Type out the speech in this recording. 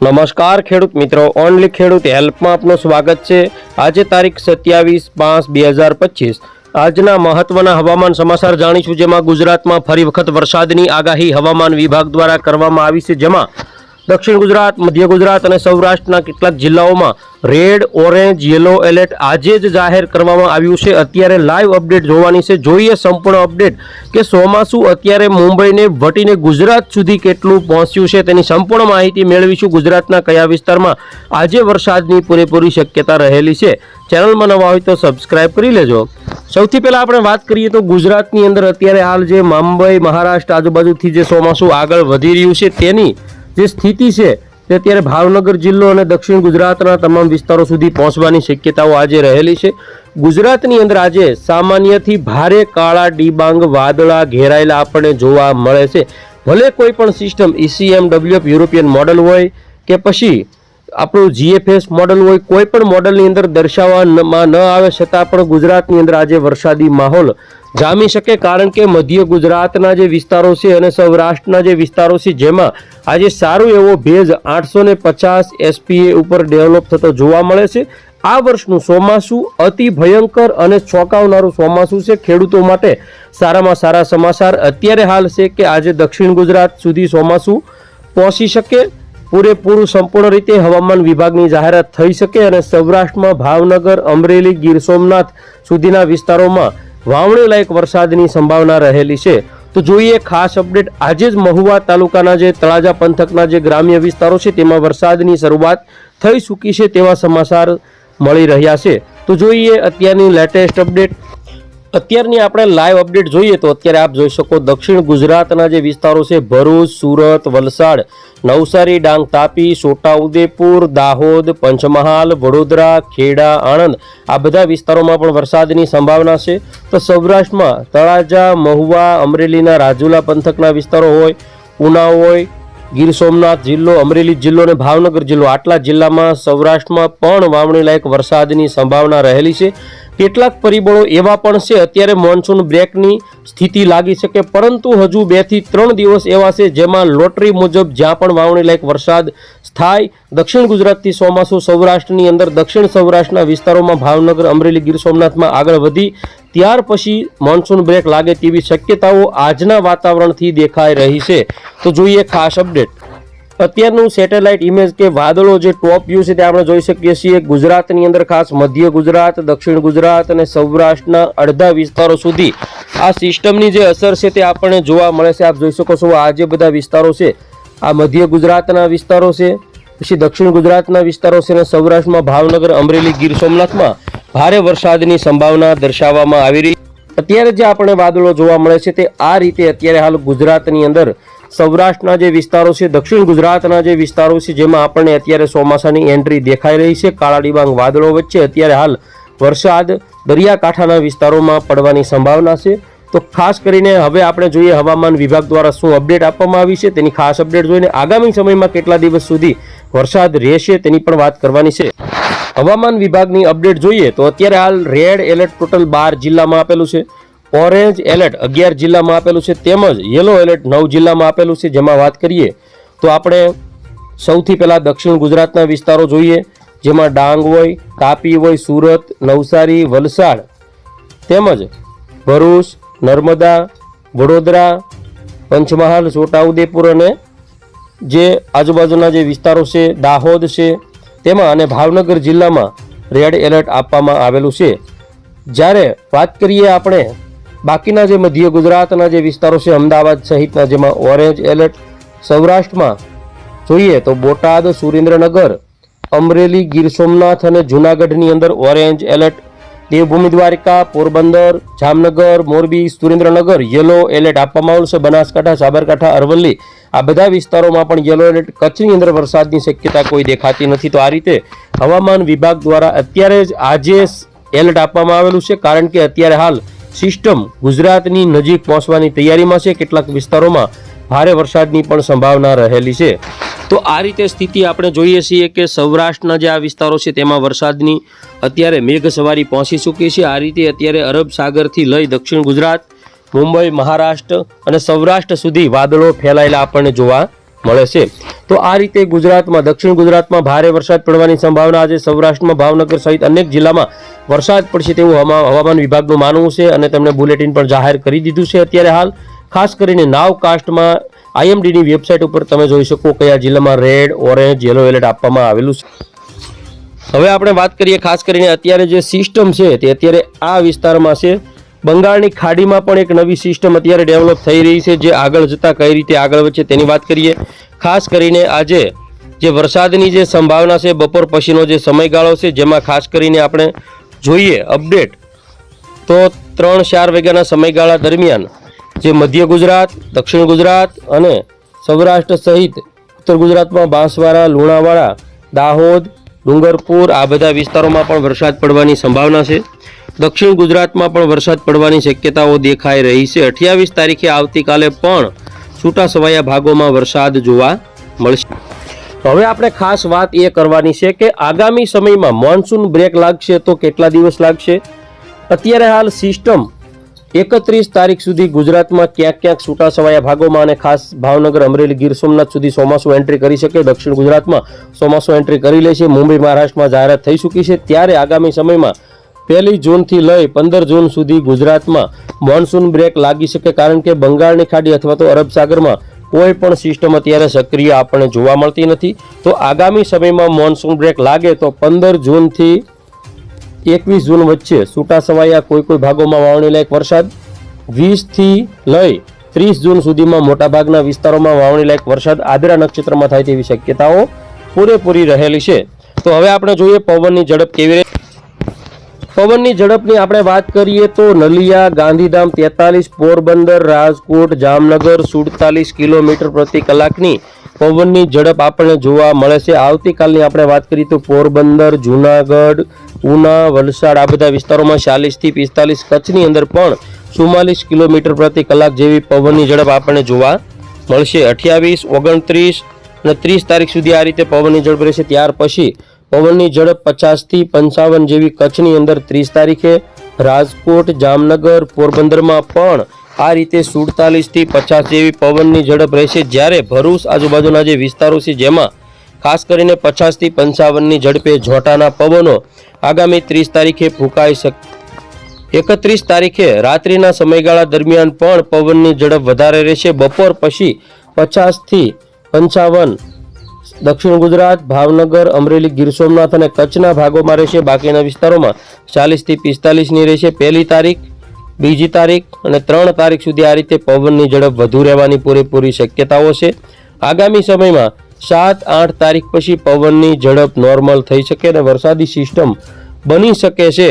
નમસ્કાર ખેડૂત મિત્રો, ઓનલી ખેડૂત હેલ્પમાં આપનું સ્વાગત છે. આજે તારીખ સત્યાવીસ પાંચ બે હજાર પચીસ. આજના મહત્વના હવામાન સમાચાર જાણીશું, જેમાં ગુજરાતમાં ફરી વખત વરસાદની આગાહી હવામાન વિભાગ દ્વારા કરવામાં આવી છે, જેમાં દક્ષિણ ગુજરાત, મધ્ય ગુજરાત અને સૌરાષ્ટ્રના કેટલાક જિલ્લાઓમાં રેડ, ઓરેન્જ, યલો એલર્ટ આજે જ જાહેર કરવામાં આવ્યું છે. અત્યારે લાઈવ અપડેટ જોવાની છે. જોઈએ સંપૂર્ણ અપડેટ કે ચોમાસું અત્યારે મુંબઈને વટીને ગુજરાત સુધી કેટલું પહોંચ્યું છે તેની સંપૂર્ણ માહિતી મેળવીશું ગુજરાતના કયા વિસ્તારમાં આજે વરસાદની પૂરેપૂરી શક્યતા રહેલી છે. ચેનલમાં નવા હોય તો સબસ્ક્રાઈબ કરી લેજો. સૌથી પહેલાં આપણે વાત કરીએ તો ગુજરાતની અંદર અત્યારે હાલ જે મુંબઈ, મહારાષ્ટ્ર આજુબાજુથી જે ચોમાસું આગળ વધી રહ્યું છે તેની જે સ્થિતિ છે તે અત્યારે ભાવનગર જિલ્લો અને દક્ષિણ ગુજરાતના તમામ વિસ્તારો સુધી પહોંચવાની શક્યતાઓ આજે રહેલી છે. ગુજરાતની અંદર આજે સામાન્યથી ભારે કાળા, ડિબાંગ, વાદળા ઘેરાયેલા આપણને જોવા મળે છે. ભલે કોઈ પણ system ECM WF European model હોય કે પછી આપણું જીએફએસ મોડલ હોય, કોઈ પણ મોડલની અંદર દર્શાવવામાં ન આવે, છતાં પણ ગુજરાતની અંદર આજે વરસાદી માહોલ જામી શકે, કારણ કે મધ્ય ગુજરાતના જે વિસ્તારો છે અને સૌરાષ્ટ્રના જે વિસ્તારો છે, જેમાં આજે સારું એવો ભેજ આઠસો ને પચાસ એસપીએ ઉપર ડેવલપ થતો જોવા મળે છે. આ વર્ષનું ચોમાસું અતિ ભયંકર અને ચોંકાવનારું ચોમાસું છે. ખેડૂતો માટે સારામાં સારા સમાચાર. અત્યારે હાલ છે કે આજે દક્ષિણ ગુજરાત સુધી ચોમાસું પહોંચી શકે. પૂરેપૂરું સંપૂર્ણ રીતે હવામાન વિભાગની જાહેરાત થઈ શકે અને સૌરાષ્ટ્રમાં ભાવનગર, અમરેલી, ગીર સોમનાથ સુધીના વિસ્તારોમાં વાવણી લાયક વરસાદની સંભાવના રહેલી છે. તો જોઈએ, ખાસ અપડેટ આજે જ મહુવા તાલુકાના જે તળાજા પંથકના જે ગ્રામ્ય વિસ્તારો છે, તેમાં વરસાદની શરૂઆત થઈ ચૂકી છે તેવા સમાચાર મળી રહ્યા છે. તો જોઈએ, અત્યારની લેટેસ્ટ અપડેટ અત્યારની આપણે લાઈવ અપડેટ જોઈએ તો અત્યારે આપ જોઈ શકો દક્ષિણ ગુજરાતના જે વિસ્તારો છે, ભરૂચ, સુરત, વલસાડ, નવસારી, ડાંગ, તાપી, છોટાઉદેપુર, દાહોદ, પંચમહાલ, વડોદરા, ખેડા, આણંદ આ બધા વિસ્તારોમાં પણ વરસાદની સંભાવના છે. તો સૌરાષ્ટ્રમાં તળાજા, મહુવા, અમરેલીના રાજુલા પંથકના વિસ્તારો હોય ઉનાવ હોય ગીર સોમનાથ જિલ્લો, અમરેલી જિલ્લો અને ભાવનગર જિલ્લો. આટલા જિલ્લામાં સૌરાષ્ટ્રમાં પણ વાવણી લાયક વરસાદની સંભાવના રહેલી છે. કેટલાક પરિબળો એવા પણ છે, અત્યારે મોન્સૂન બ્રેકની સ્થિતિ લાગી શકે, પરંતુ હજુ બેથી ત્રણ દિવસ એવા છે, જેમાં લોટરી મુજબ જ્યાં પણ વાવણી લાયક વરસાદ થાય, દક્ષિણ ગુજરાતથી ચોમાસું સૌરાષ્ટ્રની અંદર, દક્ષિણ સૌરાષ્ટ્રના વિસ્તારોમાં ભાવનગર, અમરેલી, ગીર સોમનાથમાં આગળ વધી ત્યાર પછી મોન્સૂન બ્રેક લાગે તેવી શક્યતાઓ આજના વાતાવરણથી દેખાઈ રહી છે. તો જોઈએ ખાસ અપડેટ અત્યારનું સેટેલાઇટ ઇમેજ કે વાદળો જે ટોપ વ્યૂ છે તે આપણે જોઈ શકીએ છીએ. ગુજરાતની અંદર ખાસ મધ્ય ગુજરાત, દક્ષિણ ગુજરાત અને સૌરાષ્ટ્રના અડધા વિસ્તારો સુધી આ સિસ્ટમની જે અસર છે તે આપણને જોવા મળે છે. આપ જોઈ શકો છો આ જે બધા વિસ્તારો છે, આ મધ્ય ગુજરાતના વિસ્તારો છે, પછી દક્ષિણ ગુજરાતના વિસ્તારો છે અને સૌરાષ્ટ્રમાં ભાવનગર, અમરેલી, ગીર સોમનાથમાં ભારે વરસાદની સંભાવના દર્શાવવામાં આવી રહી અત્યારે જે આપણે વાદળો જોવા મળે છે તે આ રીતે અત્યારે હાલ ગુજરાતની અંદર સૌરાષ્ટ્રના જે વિસ્તારો છે, દક્ષિણ ગુજરાતના જે વિસ્તારો છે, જેમાં આપણને અત્યારે ચોમાસાની એન્ટ્રી દેખાઈ રહી છે. કાળા ડિબાંગ વાદળો વચ્ચે અત્યારે હાલ વરસાદ દરિયાકાંઠાના વિસ્તારોમાં પડવાની સંભાવના છે. તો ખાસ કરીને હવે આપણે જોઈએ હવામાન વિભાગ દ્વારા શું અપડેટ આપવામાં આવી છે, તેની ખાસ અપડેટ જોઈને આગામી સમયમાં કેટલા દિવસ સુધી વરસાદ રહેશે તેની પણ વાત કરવાની છે. હવામાન વિભાગની અપડેટ જોઈએ તો અત્યારે હાલ રેડ એલર્ટ ટોટલ બાર જિલ્લામાં આપેલું છે. ઓરેન્જ એલર્ટ અગિયાર જિલ્લામાં આપેલું છે તેમજ યલો એલર્ટ નવ જિલ્લામાં આપેલું છે. જેમાં વાત કરીએ તો આપણે સૌથી પહેલાં દક્ષિણ ગુજરાતના વિસ્તારો જોઈએ, જેમાં ડાંગ હોય, તાપી હોય, સુરત, નવસારી, વલસાડ તેમજ ભરૂચ, નર્મદા, વડોદરા, પંચમહાલ, છોટાઉદેપુર અને જે આજુબાજુના જે વિસ્તારો છે, દાહોદ છે તેમાં અને ભાવનગર જિલ્લામાં રેડ એલર્ટ આપવામાં આવેલું છે. જ્યારે વાત કરીએ આપણે બાકીના જે મધ્ય ગુજરાતના જે વિસ્તારો છે, અમદાવાદ સહિતના જેમાં ઓરેન્જ એલર્ટ સૌરાષ્ટ્રમાં જોઈએ તો બોટાદ, સુરેન્દ્રનગર, અમરેલી, ગીર સોમનાથ અને જૂનાગઢની અંદર orange alert Devbhumi Dwarka, Porbandar, Jamnagar, Morbi, Surendranagar, yellow alert આપવામાં આવશે બનાસકાંઠા, સાબરકાંઠા, અરવલ્લી આ બધા વિસ્તારોમાં પણ યલો એલર્ટ કચ્છની અંદર વરસાદની શક્યતા કોઈ દેખાતી નથી. તો આ રીતે હવામાન વિભાગ દ્વારા અત્યારે જ આજે એલર્ટ આપવામાં આવેલું છે. કારણ કે અત્યારે હાલ સિસ્ટમ ગુજરાતની નજીક પહોંચવાની તૈયારીમાં છે. કેટલાક વિસ્તારોમાં ભારે વરસાદની પણ સંભાવના રહેલી છે. તો આ રીતે સ્થિતિ આપણે જોઈએ છીએ કે સૌરાષ્ટ્રના જે આ વિસ્તારો છે તેમાં વરસાદની અત્યારે મેઘ સવારી પહોંચી ચૂકી છે. આ રીતે અત્યારે અરબ સાગરથી લઈ દક્ષિણ ગુજરાત, મુંબઈ, મહારાષ્ટ્ર અને સૌરાષ્ટ્ર સુધી વાદળો ફેલાયેલા આપણને જોવા મળે છે. તો આ રીતે ગુજરાતમાં, દક્ષિણ ગુજરાતમાં ભારે વરસાદ પડવાની સંભાવના આજે સૌરાષ્ટ્રમાં ભાવનગર સહિત અનેક જિલ્લામાં વરસાદ પડશે તેવું હવા- હવામાન વિભાગનું માનવું છે અને તેમણે બુલેટિન પણ જાહેર કરી દીધું છે અત્યારે હાલ. ખાસ કરીને નાવ કાસ્ટમાં આઈએમડીની વેબસાઇટ ઉપર તમે જોઈ શકો કયા જિલ્લામાં રેડ, ઓરેન્જ, યલો એલર્ટ આપવામાં આવેલું છે. હવે આપણે વાત કરીએ ખાસ કરીને અત્યારે જે સિસ્ટમ છે તે અત્યારે આ વિસ્તારમાં છે. બંગાળની ખાડીમાં પણ એક નવી સિસ્ટમ અત્યારે ડેવલપ થઈ રહી છે જે આગળ જતાં કઈ રીતે આગળ વધશે તેની વાત કરીએ. ખાસ કરીને આજે જે વરસાદની જે સંભાવના છે, બપોર પછીનો જે સમયગાળો છે, જેમાં ખાસ કરીને આપણે જોઈએ અપડેટ, તો ત્રણ ચાર વાગ્યાના સમયગાળા દરમિયાન જે મધ્ય ગુજરાત, દક્ષિણ ગુજરાત અને સૌરાષ્ટ્ર સહિત ઉત્તર ગુજરાતમાં બાંસવાડા, લુણાવાડા, દાહોદ, ડુંગરપુર આ બધા વિસ્તારોમાં પણ વરસાદ પડવાની સંભાવના છે. દક્ષિણ ગુજરાતમાં પણ વરસાદ પડવાની શક્યતાઓ દેખાઈ રહી છે. અઠ્યાવીસ તારીખે આવતીકાલે પણ છૂટાછવાયા ભાગોમાં વરસાદ જોવા મળશે. હવે આપણે ખાસ વાત એ કરવાની છે કે આગામી સમયમાં મોન્સૂન બ્રેક લાગશે તો કેટલા દિવસ લાગશે? અત્યારે હાલ સિસ્ટમ એકત્રીસ તારીખ સુધી ગુજરાતમાં ક્યાંક ક્યાંક છૂટાછવાયા ભાગોમાં અને ખાસ ભાવનગર, અમરેલી, ગીર સોમનાથ સુધી ચોમાસું એન્ટ્રી કરી શકે. દક્ષિણ ગુજરાતમાં ચોમાસું એન્ટ્રી કરી લે છે મુંબઈ, મહારાષ્ટ્રમાં જાહેરાત થઈ ચૂકી છે. ત્યારે આગામી સમયમાં પહેલી જૂનથી લઈ પંદર જૂન સુધી ગુજરાતમાં મોન્સૂન બ્રેક લાગી શકે. કારણ કે બંગાળની ખાડી અથવા તો અરબ સાગરમાં કોઈ પણ સિસ્ટમ અત્યારે સક્રિય આપણને જોવા મળતી નથી. તો આગામી સમયમાં મોન્સૂન બ્રેક લાગે તો પંદર જૂનથી એકવીસ જૂન વચ્ચે છૂટાછવાયા કોઈ કોઈ ભાગોમાં વાવણી લાયક વરસાદ. વીસથી લઈ ત્રીસ જૂન સુધીમાં મોટાભાગના વિસ્તારોમાં વાવણી લાયક વરસાદ આદરા નક્ષત્રમાં થાય તેવી શક્યતાઓ પૂરેપૂરી રહેલી છે. તો હવે આપણે જોઈએ પવનની ઝડપ કેવી રહે પવનની ઝડપની આપણે વાત કરીએ તો નલિયા, ગાંધીધામ, તેતાલીસ પોરબંદર, રાજકોટ, જામનગર, સુડતાલીસ કિલોમીટર પ્રતિ કલાકની પવનની ઝડપ આપણને જોવા મળે છે. આવતીકાલની આપણે વાત કરીએ તો પોરબંદર, જુનાગઢ, ઉના, વલસાડ, આ બધા વિસ્તારોમાં ચાલીસથી પિસ્તાલીસ કચ્છની અંદર પણ ચુમ્માલીસ કિલોમીટર પ્રતિ કલાક જેવી પવનની ઝડપ આપણને જોવા મળશે. અઠ્યાવીસ, ઓગણત્રીસ અને ત્રીસ તારીખ સુધી આ રીતે પવનની ઝડપ રહેશે. ત્યાર પછી પવનની ઝડપ પચાસથી પંચાવન જેવી કચ્છની અંદર ત્રીસ તારીખે રાજકોટ, જામનગર, પોરબંદરમાં પણ આ રીતે સુડતાલીસથી પચાસ જેવી પવનની ઝડપ રહેશે. જ્યારે ભરૂચ આજુબાજુના જે વિસ્તારો છે, જેમાં ખાસ કરીને પચાસથી પંચાવનની ઝડપે ઝોટાના પવનો આગામી ત્રીસ તારીખે ફૂંકાઈ શક, એકત્રીસ તારીખે રાત્રિના સમયગાળા દરમિયાન પણ પવનની ઝડપ વધારે રહેશે. બપોર પછી પચાસથી પંચાવન દક્ષિણ ગુજરાત, ભાવનગર, અમરેલી, ગીર સોમનાથ અને કચ્છના ભાગોમાં રહેશે. બાકીના વિસ્તારોમાં ચાલીસથી પિસ્તાલીસની રહેશે. પહેલી તારીખ, બીજી તારીખ અને ત્રણ તારીખ સુધી આ રીતે પવનની ઝડપ વધુ રહેવાની પૂરેપૂરી શક્યતાઓ છે. આગામી સમયમાં સાત, આઠ તારીખ પછી પવનની ઝડપ નોર્મલ થઈ શકે અને વરસાદી સિસ્ટમ બની શકે છે.